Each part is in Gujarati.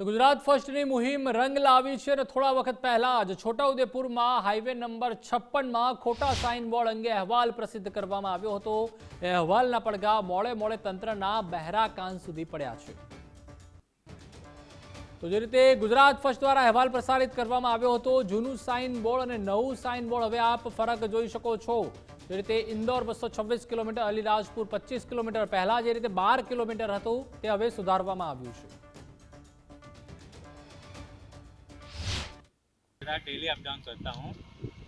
તો ગુજરાત ફર્સ્ટની મુહિમ રંગ લાવી છે અને થોડા વખત પહેલા જ છોટાઉદેપુરમાં હાઈવે નંબર છપ્પનમાં ખોટા સાઇનબોર્ડ અંગે અહેવાલ પ્રસિદ્ધ કરવામાં આવ્યો હતો. એ અહેવાલના પડઘા મોડે મોડે તંત્રના બહેરા કાન સુધી પડ્યા છે. તો જે રીતે ગુજરાત ફર્સ્ટ દ્વારા અહેવાલ પ્રસારિત કરવામાં આવ્યો હતો, જૂનું સાઇન બોર્ડ અને નવું સાઇન બોર્ડ હવે આપ ફરક જોઈ શકો છો. જે રીતે ઇન્દોર બસો કિલોમીટર, અલીરાજપુર પચીસ કિલોમીટર પહેલાં જે રીતે બાર કિલોમીટર હતું, તે હવે સુધારવામાં આવ્યું છે. डेली अप डाउन करता हूँ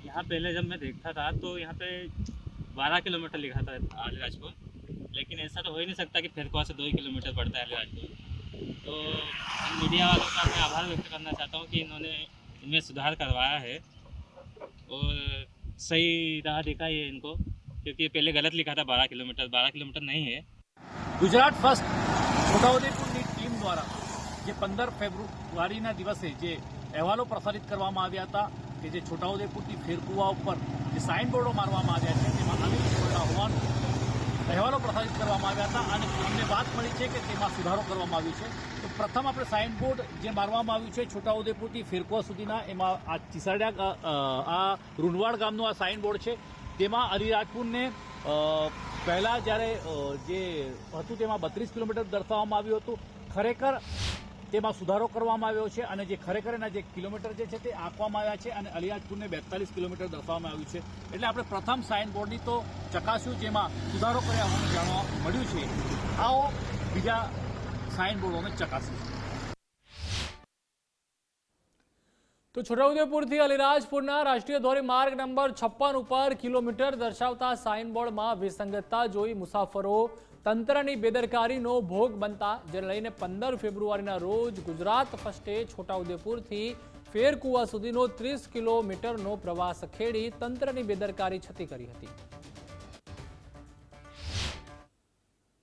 यहाँ पहले जब मैं देखता था तो यहाँ पे 12 किलोमीटर लिखा था अलीराजपुर लेकिन ऐसा तो हो ही नहीं सकता कि फिर से दो ही किलोमीटर पड़ता है अलीराजपुर तो मीडिया वालों का मैं आभार व्यक्त करना चाहता हूँ कि इन्होंने इनमें सुधार करवाया है और सही राह दिखाई है इनको क्योंकि पहले गलत लिखा था बारह किलोमीटर बारह किलोमीटर नहीं है ગુજરાત ફર્સ્ટ છોટાઉદેપુરની ટીમ દ્વારા જે પંદર ફેબ્રુઆરીના દિવસે જે અહેવાલો પ્રસારિત કરવામાં આવ્યા હતા કે જે છોટાઉદેપુરથી ફેરકુવા ઉપર જે સાઇન બોર્ડો મારવામાં આવ્યા છે, તેમાં અનેક ખોટા હોવાનું અહેવાલો પ્રસારિત કરવામાં આવ્યા હતા અને અમને વાત મળી છે કે તેમાં સુધારો કરવામાં આવ્યો છે. તો પ્રથમ આપણે સાઇન બોર્ડ જે મારવામાં આવ્યું છે છોટાઉદેપુરથી ફેરકુવા સુધીના, એમાં આ ચીસાડિયા આ રૂનવાડ ગામનું આ સાઇનબોર્ડ છે. તેમાં અલીરાજપુરને પહેલાં જ્યારે જે હતું તેમાં બત્રીસ કિલોમીટર દર્શાવવામાં આવ્યું હતું. ખરેખર તેમાં સુધારો કરવામાં આવ્યો છે અને જે ખરેખર એના જે કિલોમીટર જે છે તે આંકવામાં આવ્યા છે અને અલિયાજપુરને બેતાલીસ કિલોમીટર દર્શાવવામાં આવ્યું છે. એટલે આપણે પ્રથમ સાઇન બોર્ડની તો ચકાસ્યું જેમાં સુધારો કર્યા હોવાનું જાણવા મળ્યું છે. આવો બીજા સાઇનબોર્ડો અમે ચકાસીશું. તો છોટાઉદેપુરથી અલીરાજપુરના રાષ્ટ્રીય ધોરીમાર્ગ નંબર છપ્પન ઉપર કિલોમીટર દર્શાવતા સાઇનબોર્ડમાં વિસંગતતા જોઈ મુસાફરો તંત્રની બેદરકારીનો ભોગ બનતા જેને લઈને પંદર ફેબ્રુઆરીના રોજ ગુજરાત ફર્સ્ટે છોટાઉદેપુરથી ફેરકુવા સુધીનો ત્રીસ કિલોમીટરનો પ્રવાસ ખેડી તંત્રની બેદરકારી છતી કરી હતી.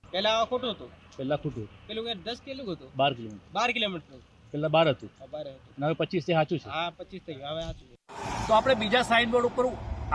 પહેલા ખોટું હતું? પહેલા ખોટું પેલું દસ કેટલું હતું? બાર કિલોમીટર. બાર કિલોમીટર. પહેલાં બાર હતું. પચીસ અને હવે પચીસથી સાચું છે. હા પચીસ થઈ ગયું. હવે સાચું તો આપણે બીજા સાઇનબોર્ડ ઉપર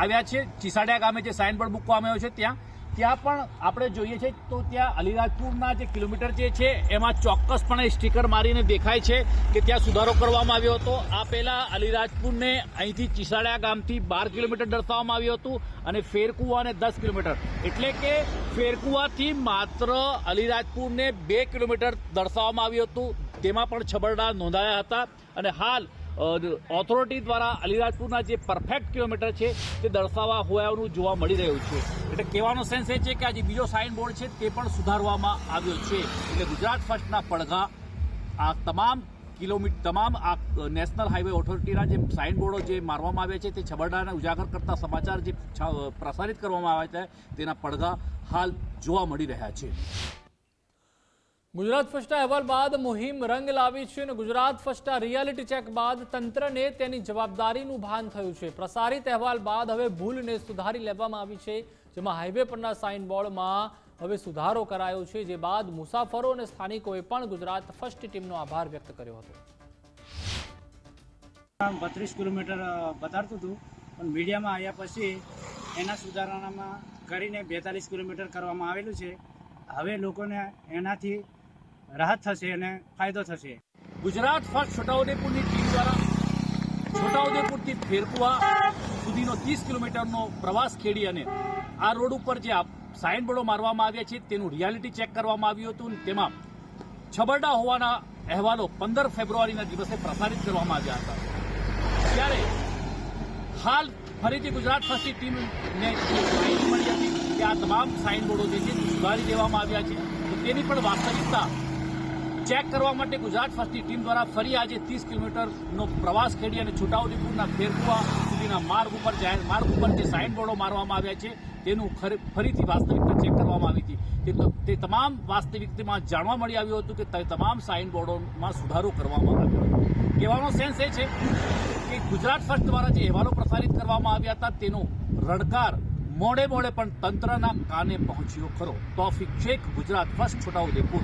આવ્યા છે ચીસાડિયા ગામે જે સાઇન બોર્ડ મૂકવામાં આવ્યો છે ત્યાં. ત્યાં પણ આપણે જોઈએ છે તો ત્યાં અલીરાજપુરના જે કિલોમીટર જે છે એમાં ચોક્કસપણે સ્ટીકર મારીને દેખાય છે કે ત્યાં સુધારો કરવામાં આવ્યો હતો. આ પહેલાં અલીરાજપુરને અહીંથી ચીસાડા ગામથી બાર કિલોમીટર દર્શાવવામાં આવ્યું હતું અને ફેરકુવાને દસ કિલોમીટર. એટલે કે ફેરકુવાથી માત્ર અલીરાજપુરને બે કિલોમીટર દર્શાવવામાં આવ્યું હતું. તેમાં પણ છબરડા નોંધાયા હતા અને હાલ ઓથોરિટી દ્વારા અલીરાજપુરના જે પરફેક્ટ કિલોમીટર છે, તે દર્શાવવા હોવાનું જોવા મળી રહ્યું છે. એટલે કહેવાનો સેન્સ એ છે કે આજે બીજો સાઇન બોર્ડ છે, તે પણ સુધારવામાં આવ્યો છે. એટલે ગુજરાત ફર્સ્ટના પડઘા, આ તમામ કિલોમીટર તમામ આ નેશનલ હાઈવે ઓથોરિટીના જે સાઇન બોર્ડો જે મારવામાં આવ્યા છે, તે છબરડાને ઉજાગર કરતા સમાચાર જે પ્રસારિત કરવામાં આવ્યા છે તેના પડઘા હાલ જોવા મળી રહ્યા છે. ગુજરાત ફર્સ્ટના અહેવાલ બાદ મુહિમ રંગ લાવી છે અને ગુજરાત ફર્સ્ટના રિયાલિટી ચેક બાદ તંત્રને તેની જવાબદારીનું ભાન થયું છે. પ્રસારિત અહેવાલ બાદ હવે ભૂલને સુધારી લેવામાં આવી છે, જેમાં હાઈવે પરના સાઇન બોર્ડમાં હવે સુધારો કરાયો છે, જે બાદ મુસાફરો અને સ્થાનિકોએ પણ ગુજરાત ફર્સ્ટ ટીમનો આભાર વ્યક્ત કર્યો હતો. બત્રીસ કિલોમીટર બતાડતું હતું, પણ મીડિયામાં આવ્યા પછી એના સુધારણામાં કરીને બેતાલીસ કિલોમીટર કરવામાં આવેલું છે. હવે લોકોને એનાથી રાહત થશે અને ફાયદો થશે. ગુજરાત ફર્સ્ટ છોટાઉદેપુરની ટીમ દ્વારા છોટાઉદેપુરથી ફેરકુવા સુધીનો ત્રીસ કિલોમીટરનો પ્રવાસ ખેડી અને આ રોડ ઉપર જે સાઇન બોર્ડો મારવામાં આવ્યા છે તેનું રિયાલિટી ચેક કરવામાં આવ્યું હતું તેમાં છબરડા હોવાના અહેવાલો પંદર ફેબ્રુઆરીના દિવસે પ્રસારિત કરવામાં આવ્યા હતા. ત્યારે હાલ ફરીથી ગુજરાત ફર્સ્ટની ટીમને મળી હતી કે આ તમામ સાઇન બોર્ડો જે છે સુધારી દેવામાં આવ્યા છે. તેની પણ વાસ્તવિકતા ચેક કરવા માટે ગુજરાત ફર્સ્ટની ટીમ દ્વારા ફરી આજે ત્રીસ કિલોમીટરનો પ્રવાસ ખેડી અને છોટાઉદેપુરના ફેરકુવા સુધીના માર્ગ ઉપર જાહેર માર્ગ ઉપર જે સાઇનબોર્ડો મારવામાં આવ્યા છે, તેનું ફરીથી વાસ્તવિકતા ચેક કરવામાં આવી હતી. તે તમામ વાસ્તવિકતામાં જાણવા મળી આવ્યું હતું કે તમામ સાઇનબોર્ડોમાં સુધારો કરવામાં આવ્યો હતો. કહેવાનો સેન્સ એ છે કે ગુજરાત ફર્સ્ટ દ્વારા જે અહેવાલો પ્રસારિત કરવામાં આવ્યા હતા, તેનો રણકાર મોડે મોડે પણ તંત્રના કાને પહોંચ્યો ખરો. તોફિક શેખ ગુજરાત ફર્સ્ટ છોટાઉદેપુર